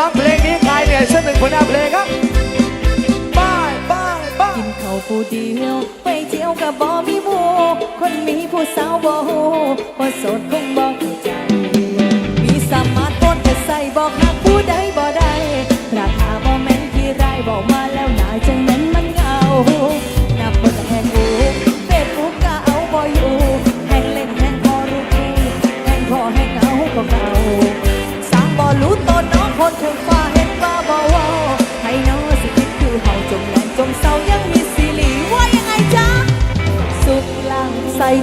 ร้องเพลงนี้ใครเหนื่อยสักหนึ่งผลงานเพลงครับบายบายบายกินข้าวผู้เดียวไปเที่ยวกับบ่มีหมู่คนมีผู้สาวบ่ฮู้ว่โสดคงบ่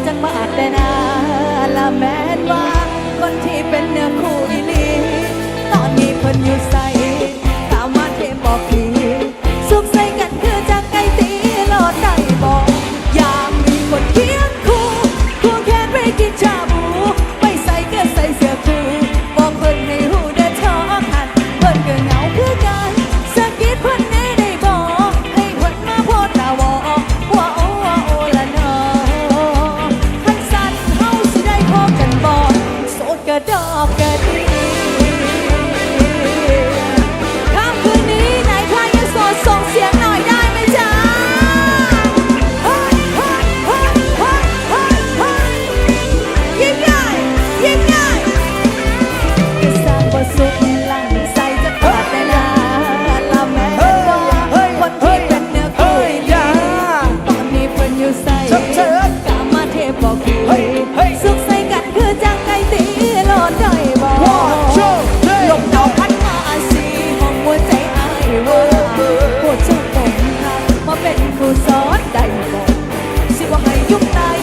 จังมาแต่นาละแม้นว่า คนที่เป็นเนื้อคู่อีลี ตอนนี้เพิ่นอยู่ใส่ถามว่าเทบอกพีสุขใส่กันคือจากไก่ตีโลดได้บอกอยากมีคนเคียงคู่ควงแขนไปกินชาบู ดอกกระดีค่ำคืนนี้ไหนใครยังโสดส่งเสียงหน่อยได้ไหมจ๊ะยิ่งใหญ่ยิ่งใหญ่จะสร้างบทสุดหลังใส่จะขาดแต่นาลาแม่บอกคนที่เป็นเนื้อคู่ตอนนี้เพิ่นอยู่ใส่กามาเทพบอกคือสุข ผู้สอนได้บอกสิว่าให้ยุบตาย